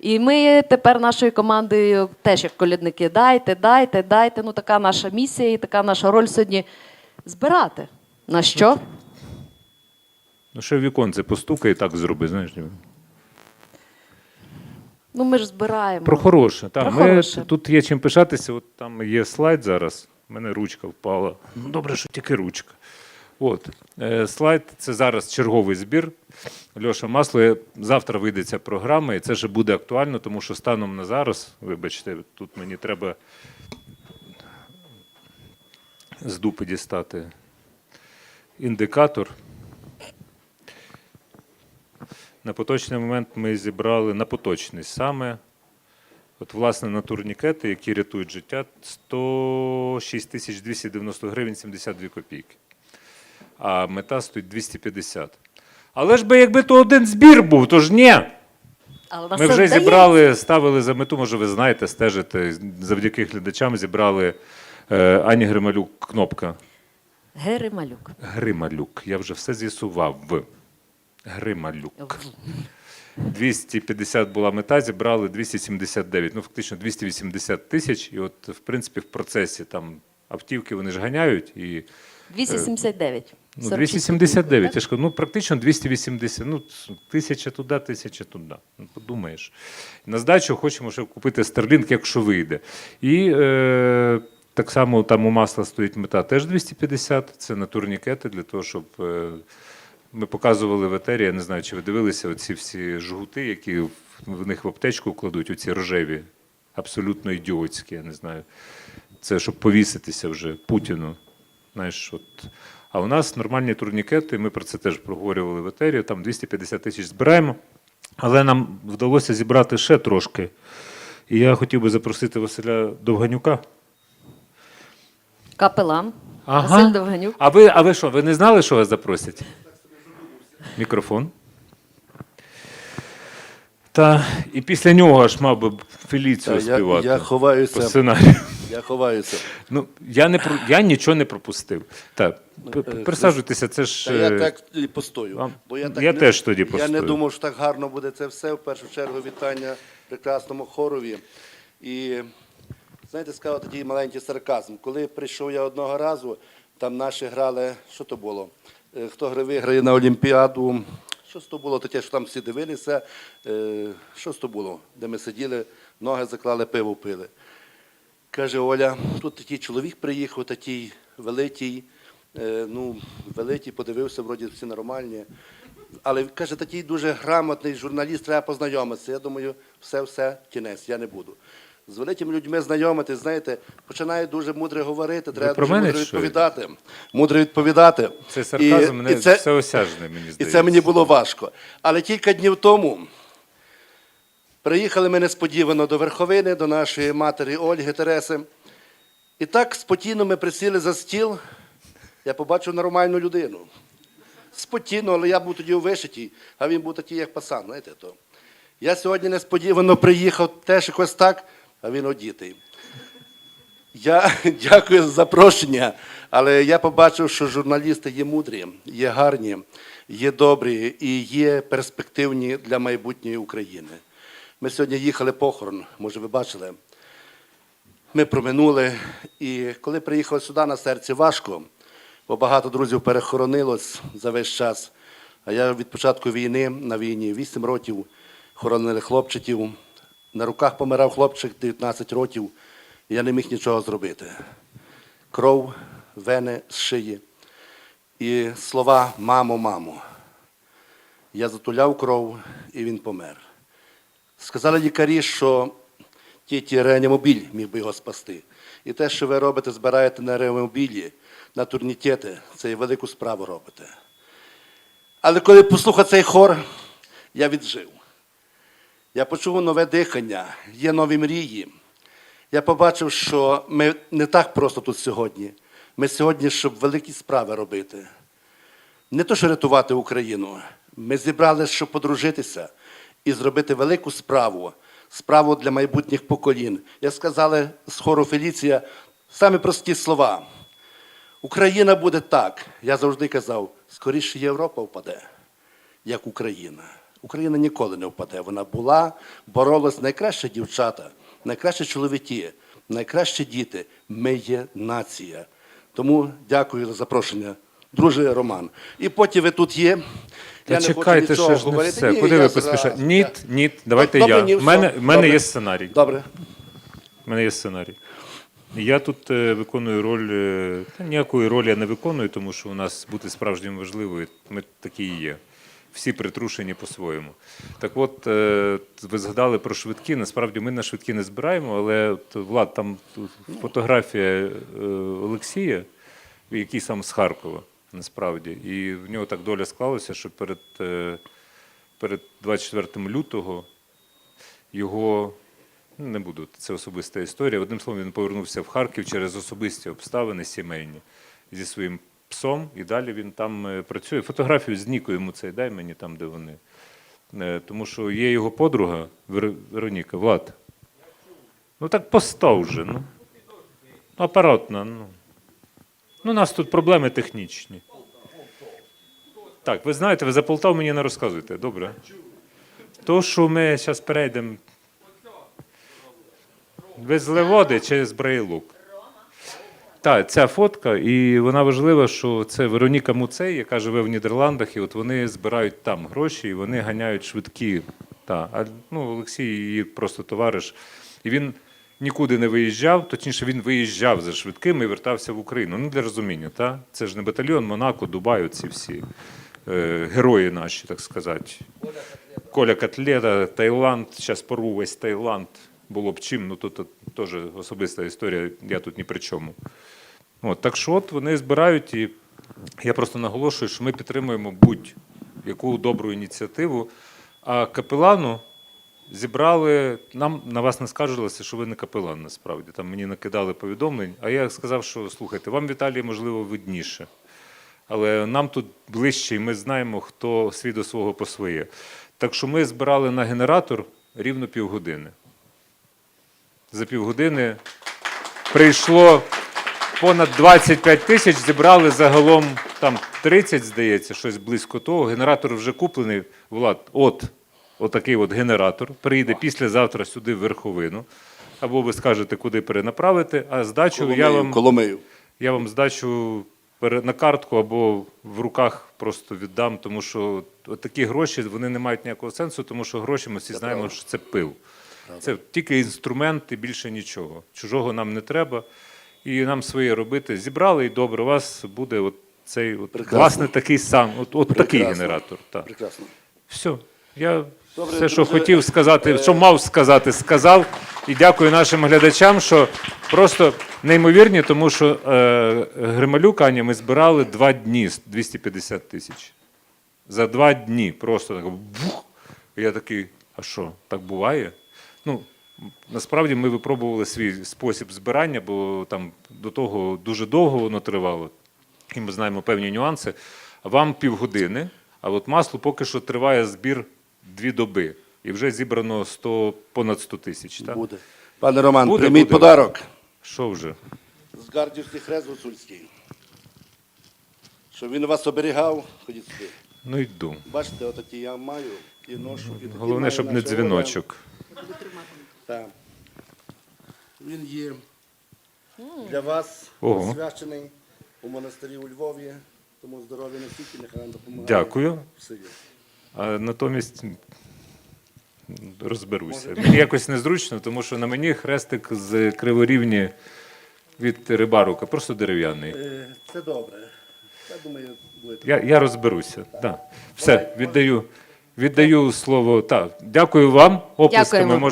І ми тепер нашою командою теж як колядники. Дайте, дайте, дайте. Ну така наша місія і така наша роль сьогодні збирати. На що? Ну, ще в віконце постукай і так зроби, знаєш. Ну ми ж збираємо. Про хороше. Так, Про ми, хороше. Тут є чим пишатися. От там є слайд зараз. У мене ручка впала. Ну, добре, що тільки ручка. От. Е, слайд це зараз черговий збір. Льоша Масло. Завтра вийде ця програма, і це вже буде актуально, тому що станом на зараз, вибачте, тут мені треба з дупи дістати індикатор. На поточний момент ми зібрали на поточний саме. От, власне, на турнікети, які рятують життя, 106 тисяч 290 гривень 72 копійки. А мета стоїть 250. Але ж би якби то один збір був, то ж ні. Але Ми вже вдається. зібрали, ставили за мету, може ви знаєте, стежите, завдяки глядачам зібрали е, Ані Грималюк кнопка. Гери Малюк. Грималюк. Я вже все з'ясував. Грималюк. 250 була мета, зібрали 279, ну фактично 280 тисяч. І от, в принципі, в процесі там автівки вони ж ганяють і 279. Ну, 279. Я ж кажу, ну практично 280. Ну, тисяча туди, тисяча туди. Ну, подумаєш. На здачу хочемо ще купити Starlink, якщо вийде. І е, так само там у масла стоїть мета теж 250. Це на турнікети для того, щоб. Е, ми показували в етері, я не знаю, чи ви дивилися оці всі жгути, які в- в них в аптечку кладуть, оці рожеві, абсолютно ідіотські, я не знаю. Це щоб повіситися вже Путіну. Знаєш, от. А у нас нормальні турнікети, ми про це теж проговорювали в етері, там 250 тисяч збираємо. Але нам вдалося зібрати ще трошки. І я хотів би запросити Василя Довганюка. Капелан. Василь Довганюк. А ви, а ви що, ви не знали, що вас запросять? Мікрофон. Та, і після нього аж мав би Феліцію Та, я- співати. я ховаюся. По сценарію. Я ховаюся. Ну, я, не, про- я нічого не пропустив. Так, п- п- присаджуйтеся, це ж. Та я е, так і постою. вам- Бо я так я не, теж тоді Я не думав, що так гарно буде це все. В першу чергу вітання прекрасному хорові. І знаєте, сказав такий маленький сарказм. Коли прийшов я одного разу, там наші грали, що то було? Е, Хто гри виграє на Олімпіаду? Що ж то було таке, що там всі дивилися? Е, Що ж то було? Де ми сиділи, ноги заклали, пиво пили. Каже Оля, тут такий чоловік приїхав, такий великий, е, ну, великий, подивився, вроді всі нормальні. Але каже, такий дуже грамотний журналіст, треба познайомитися. Я думаю, все-все, кінець, я не буду. З великими людьми знайомитись, знаєте, починає дуже мудре говорити, треба дуже мене мудро що? відповідати. Мудро відповідати. Це сарказм І- мене і це- всеосяжний, мені і це мені було важко. Але кілька днів тому приїхали ми несподівано до Верховини, до нашої матері Ольги Тереси. І так спокійно ми присіли за стіл. Я побачив нормальну людину. Спокійно, але я був тоді у вишитій, а він був такий, як пасан, знаєте то. Я сьогодні несподівано приїхав теж якось так, а він одітий. Я дякую за запрошення, але я побачив, що журналісти є мудрі, є гарні, є добрі і є перспективні для майбутньої України. Ми сьогодні їхали похорон, може, ви бачили. Ми проминули, і коли приїхали сюди на серці важко, бо багато друзів перехоронилось за весь час. А я від початку війни на війні 8 років хоронили хлопчиків. На руках помирав хлопчик 19 років, і я не міг нічого зробити. Кров, вени з шиї. І слова мамо, мамо. Я затуляв кров, і він помер. Сказали лікарі, що тільки реанімобіль міг би його спасти. І те, що ви робите, збираєте на реанімобілі, на турнікети, це велику справу робите. Але коли послухав цей хор, я віджив. Я почув нове дихання, є нові мрії. Я побачив, що ми не так просто тут сьогодні. Ми сьогодні, щоб великі справи робити. Не то, що рятувати Україну. Ми зібралися, щоб подружитися і зробити велику справу, справу для майбутніх поколінь. Як сказали з хору Феліція, самі прості слова. Україна буде так. Я завжди казав, скоріше Європа впаде, як Україна. Україна ніколи не впаде. Вона була, боролась найкращі дівчата, найкращі чоловіки, найкращі діти. Ми є нація. Тому дякую за запрошення, друже Роман. І потім ви тут є. Та Я не хочу чекайте, нічого ще ж не говорити. все. Ні, Куди ви поспішаєте? Ні, ні, давайте Добре, я. ні, У мене, все. в мене Добре. є сценарій. Добре. У мене є сценарій. Я тут е, виконую роль. е, Та ніякої ролі я не виконую, тому що у нас бути справжнім важливою. Ми такі і є. Всі притрушені по-своєму. Так от, е, ви згадали про швидкі. Насправді ми на швидкі не збираємо, але от, Влад, там тут фотографія е, Олексія, який сам з Харкова, насправді. І в нього так доля склалася, що перед, е, перед 24 лютого його ну, не буду, це особиста історія. Одним словом, він повернувся в Харків через особисті обставини сімейні зі своїм псом, і далі він там е, працює. Фотографію з Нікою йому цей дай мені там, де вони. Е, Тому що є його подруга Вероніка, Влад. Ну так постав вже. Ну. Апаратна. Ну. Ну, у нас тут проблеми технічні. Так, ви знаєте, ви за Полтаву мені не розказуєте, добре? То, що ми зараз перейдемо. Ви з Леводи чи з Брейлук? Так, ця фотка, і вона важлива, що це Вероніка Муцей, яка живе в Нідерландах, і от вони збирають там гроші, і вони ганяють швидкі. Та, а ну, Олексій її просто товариш. І він нікуди не виїжджав, точніше, він виїжджав за швидкими і вертався в Україну. Ну, для розуміння, та? це ж не батальйон Монако, Дубай, ці всі е, герої наші, так сказати. Коля Котлета, Таїланд, зараз пору весь Таїланд. Було б чим, ну тут теж особиста історія, я тут ні при чому. От, так що от вони збирають, і я просто наголошую, що ми підтримуємо будь-яку добру ініціативу. А капелану зібрали, нам на вас не скаржилося, що ви не капелан насправді. Там мені накидали повідомлень, а я сказав, що слухайте, вам в Італії можливо видніше. Але нам тут ближче, і ми знаємо, хто свій до свого по своє. Так що ми збирали на генератор рівно півгодини. За півгодини прийшло понад 25 тисяч, зібрали загалом там 30, здається, щось близько того. Генератор вже куплений. Влад, от, отакий от генератор. Приїде післязавтра сюди в верховину. Або ви скажете, куди перенаправити, а здачу я вам. Коломию. Я вам здачу на картку або в руках просто віддам, тому що такі гроші вони не мають ніякого сенсу, тому що гроші ми всі знаємо, що це пил. Це тільки інструмент і більше нічого. Чужого нам не треба. І нам своє робити. Зібрали і добре. У вас буде от цей от, власне такий сам, от, от такий генератор. Так. Прекрасно. Все. Я Добре, все, що друже, хотів сказати, е, що мав сказати, сказав. І дякую нашим глядачам, що просто неймовірні, тому що е, Грималюк, Аня, ми збирали два дні 250 тисяч. За два дні просто так. Бух! І я такий, а що, так буває? Ну, насправді ми випробували свій спосіб збирання, бо там до того дуже довго воно тривало, і ми знаємо певні нюанси. Вам півгодини, а от масло поки що триває збір дві доби. І вже зібрано 100, понад 100 тисяч. Так? Буде. Пане Роман, Буде, прийміть буде. подарок. Що вже? З Гардівський хрест гуцульський. Щоб він вас оберігав, ходіть сюди. Ну йду. Бачите, отакі я маю і ношу. І такі Головне, щоб не наша Оля. дзвіночок. Так. Він є для вас Ого. освячений у монастирі у Львові. Тому здоров'я не стільки, нехай нам допомагає. Дякую. в силі. А натомість розберуся. Мені якось незручно, тому що на мені хрестик з криворівні від рибарука, просто дерев'яний. Е, Це добре. Я думаю, буде. Я, я розберуся. Да. Все, віддаю, віддаю слово. Так, дякую вам. Оплесками Дякуємо. можемо.